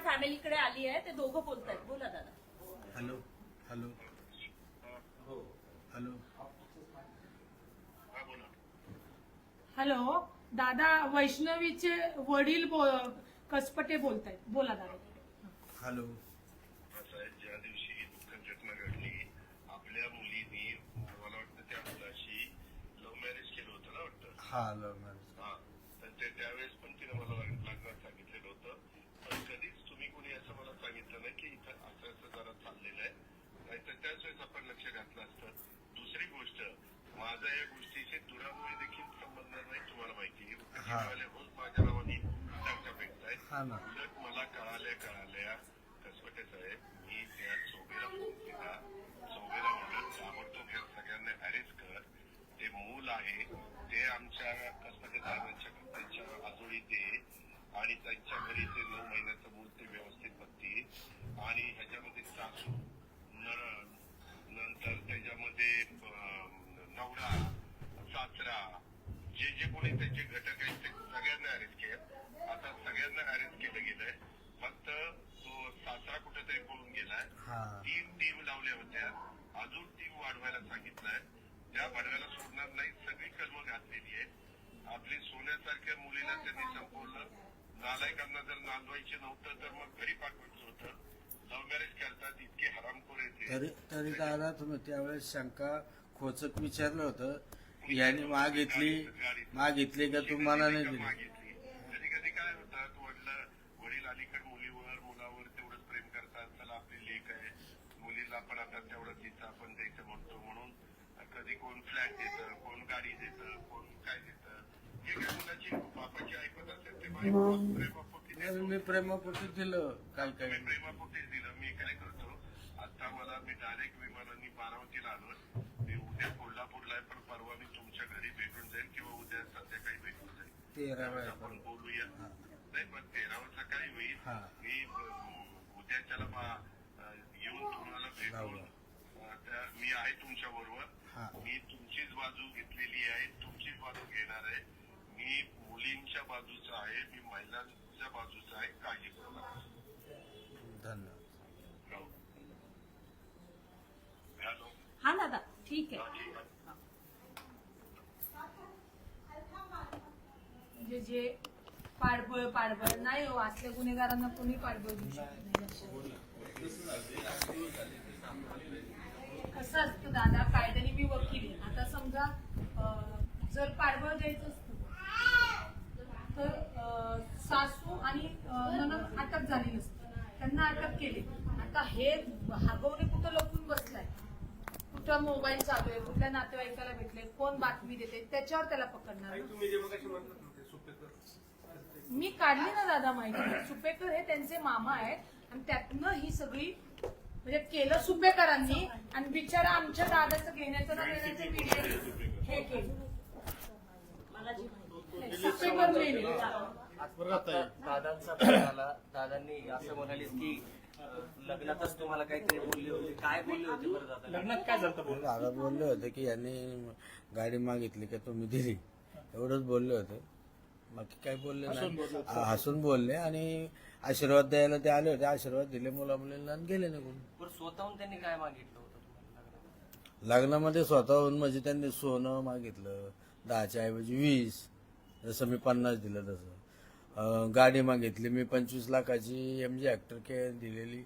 फॅमिलीकडे आली आहे. ते दोघं बोलतायत. बोला दादा. हॅलो. हॅलो. हॅलो. हॅलो. दादा वैष्णवीचे वडील बो- कसपटे बोलतायत. बोला दादा. हॅलो. आहे, ज्या दिवशी ही दुःखद घटना घडली आपल्या मुलीनी मला वाटतं त्या मुलाशी लव्ह मॅरेज केलं होतं ना वाटतं? हा लव मॅरेज हा तर ते त्यावेळेस पण तिने मला लग्न- लग्नात सांगितलेलं होतं पण कधीच तुम्ही कोणी असं मला सांगितलं नाही की इथं असं असं जरा चाललेलं आहे नाहीतर त्याच वेळेस आपण लक्ष घातलं असतं दुसरी गोष्ट माझा या गोष्टीशी दुरामुळे देखील संबंध नाही तुम्हाला माहिती आहे. हा. उद्योगवाले रोज माझ्या नावाने टंका फेकतायत हा ना उलट मला कळाल्या कळाल्या. कसवटे साहेब मी त्या चौबेला फोन केला. चौबेला म्हणलं ताबडतोब ह्या सगळ्यांना अरेस्ट कर. ते मूल आहे. ते आमच्या कसवटे साहेबांच्या त्यांच्या आजोळी दे आणि त्यांच्या घरी ते नऊ महिन्याचं मूल ते व्यवस्थित बघतील. आणि ह्याच्यामध्ये सासू नणन नंतर त्याच्यामध्ये अं, नवरा सासरा जे जे कोणी त्याचे घटक आहेत ते सगळ्यांना अरेस्ट केलं आता सगळ्यांना अरेस्ट केलं गेलंय फक्त तो सासरा कुठेतरी पळून गेलाय हा तीन टीम लावल्या होत्या. अजून टीम वाढवायला सांगितलंय. त्या वाढवायला सोडणार नाही सगळी कलमं घातलेली आहे आपली सोन्यासारख्या मुलीला त्यांनी संपवलं. नालायकांना जर नांदवायचे नव्हतं तर मग घरी पाठवायचं होतं. लव्ह मॅरेज करतात इतके हरामखोर येते तरी दादा तुम्ही त्यावेळेस शंका खोचक विचारलं होतं. याने मागितली मागितली का तुम्हाला नाही दिली? कधी कधी काय होतात वडील वडील अलीकडे मुलीवर मुलावर तेवढंच प्रेम करतात चला आपली लेख आहे मुलीला पण आता तेवढं तिचं आपण द्यायचं म्हणतो म्हणून. कधी कोण फ्लॅट देतं कोण गाडी देतं कोण काय देतं. जे काही मुलाची बापाची ऐकत असेल ते बायको प्रेमापोटी नाही, देतो. मी प्रेमापोटी दिलं काय काय मी प्रेमापोटीच दिलं मी काय करतो आता मला मी डायरेक्ट विमानाने बारामतीला आलो. मी उद्या कोल्हापूरला आहे पण परवा मी तुमच्या घरी भेटून जाईल किंवा उद्या संध्याकाळी भेटून जाईल तेरा त्यावेळेस वेळा आपण. बोलूया. नाही पण तेरावं सकाळी होईल. मी उद्याच्याला येऊन मी आहे तुमच्या हा. बरोबर मी तुमचीच बाजू घेतलेली आहे तुमचीच बाजू घेणार आहे. मी मुलींच्या बाजूचा आहे मी महिलांच्या बाजूचा आहे काळजी करू नका धन्यवाद. हो. हॅलो. हा दादा ठीक आहे. ठीक आहे. म्हणजे जे पाठबळ पाठबळ नाही हो असल्या गुन्हेगारांना कोणी पाठबळ देऊ शकत नाही. कसं असतं दादा कायद्याने मी वकील आहे. आता समजा जर पाठबळ द्यायचं असतं तर सासू आणि ननद अटक झाली नसती. त्यांना अटक केली. आता हे हागवणे कुठं लपून बसलाय? कुठं मोबाईल चालू आहे? कुठल्या नातेवाईकाला भेटले? कोण बातमी देते? त्याच्यावर त्याला पकडणार ना. तुम्ही जे मगाशी म्हणतात ना ते सुपेकर मी काढली ना दादा माहिती. सुपेकर हे त्यांचे मामा आहेत. आणि त्यातनं ही सगळी म्हणजे केलं सुपेकरांनी. आणि बिचारा आमच्या दादाचं घेण्याचं ना देण्याचं व्हिडिओ हे केलं सुपेकर मेले. दादांचा फोन आला दादांनी असं म्हणाले की अं, लग्नातच तुम्हाला काहीतरी बोलले होते. काय बोलले होते बरं दादा? लग्नात काय झालं बोल दादा बोलले होते की यांनी गाडी मागितली का तुम्ही दिली. एवढंच बोलले होते. बाकी काय बोलले नाही. हसून बोलले आणि आशीर्वाद द्यायला ते आले होते. आशीर्वाद दिले मुला मुलींना आणि गेले निघून. बरं स्वतःहून त्यांनी काय मागितलं होतं तुम्हाला? लग्नामध्ये? स्वतःहून म्हणजे त्यांनी सोनं मागितलं दहाच्या ऐवजी वीस जसं मी पन्नास दिलं तसं. अं, गाडी मागितली मी पंचवीस लाखाची एम जी ॲक्टर के दिलेली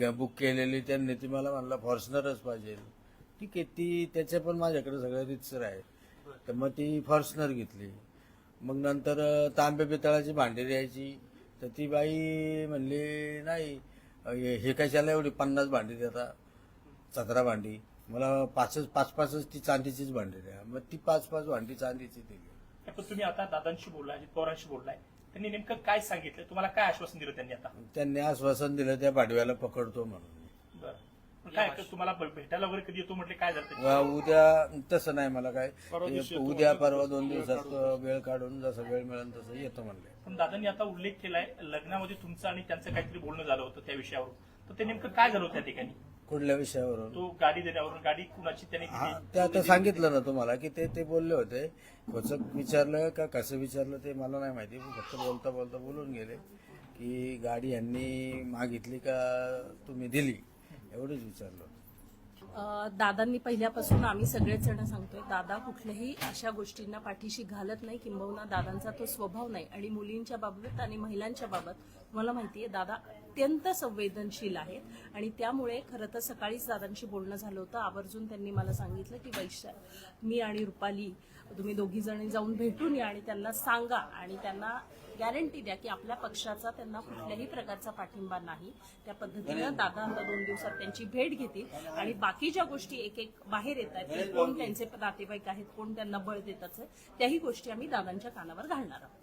ग- बुक केलेली त्यांनी ती मला म्हणला फॉर्च्युनरच पाहिजे. ठीक आहे ती त्याच्या पण माझ्याकडे सगळं रितसर आहे तर मग ती फॉर्च्युनर घेतली. मग नंतर तांबे पितळाची भांडी द्यायची तर ती बाई म्हणली नाही हे कशाला एवढी पन्नास भांडी देता? सतरा भांडी. मला पाचच पाच पाचच ती चांदीचीच भांडी द्या. मग ती पाच पाच भांडी चांदीची दिली. पण तुम्ही आता दादांशी बोललाय अजित पवारांशी बोललाय. त्यांनी नेमकं काय सांगितलं? तुम्हाला काय आश्वासन दिलं त्यांनी आता? त्यांनी आश्वासन दिलं त्या भाडव्याला पकडतो म्हणून. काय तुम्हाला भेटायला वगैरे कधी येतो म्हटले? काय झालं उद्या तसं नाही मला काय. उद्या परवा दोन दिवसात वेळ काढून जसं वेळ मिळेल तसं येतो म्हणले. पण दादांनी आता उल्लेख केलाय लग्नामध्ये तुमचं आणि त्यांचं काहीतरी बोलणं झालं होतं त्या विषयावर तर ते नेमकं काय झालं त्या ठिकाणी? कुठल्या विषयावरून? तो गाडी देण्यावरून गाडी कुणाची त्यांनी हा दिली ते आता सांगितलं ना तुम्हाला की ते ते बोलले होते. खोचक विचारलं का कसं विचारलं ते मला नाही माहिती. फक्त बोलता बोलता बोलून गेले की गाडी यांनी मागितली का तुम्ही दिली? एवढंच विचारलं दादांनी पहिल्यापासून आम्ही सगळेच जण सांगतोय दादा कुठल्याही अशा गोष्टींना पाठीशी घालत नाही किंबहुना दादांचा तो स्वभाव नाही. आणि मुलींच्या बाबत आणि महिलांच्या बाबत मला माहितीये दादा अत्यंत संवेदनशील आहेत. आणि त्यामुळे खरं तर सकाळीच दादांशी बोलणं झालं होतं. आवर्जून त्यांनी मला सांगितलं की वैशा मी आणि रुपाली तुम्ही दोघी जणी जाऊन भेटून या आणि त्यांना सांगा आणि त्यांना गॅरंटी द्या की आपल्या पक्षाचा त्यांना कुठल्याही प्रकारचा पाठिंबा नाही. त्या पद्धतीनं दादा आता दोन दिवसात त्यांची भेट घेतील. आणि बाकी ज्या गोष्टी एक एक बाहेर येत आहेत कोण त्यांचे नातेवाईक आहेत कोण त्यांना बळ देतात त्याही गोष्टी आम्ही दादांच्या कानावर घालणार आहोत.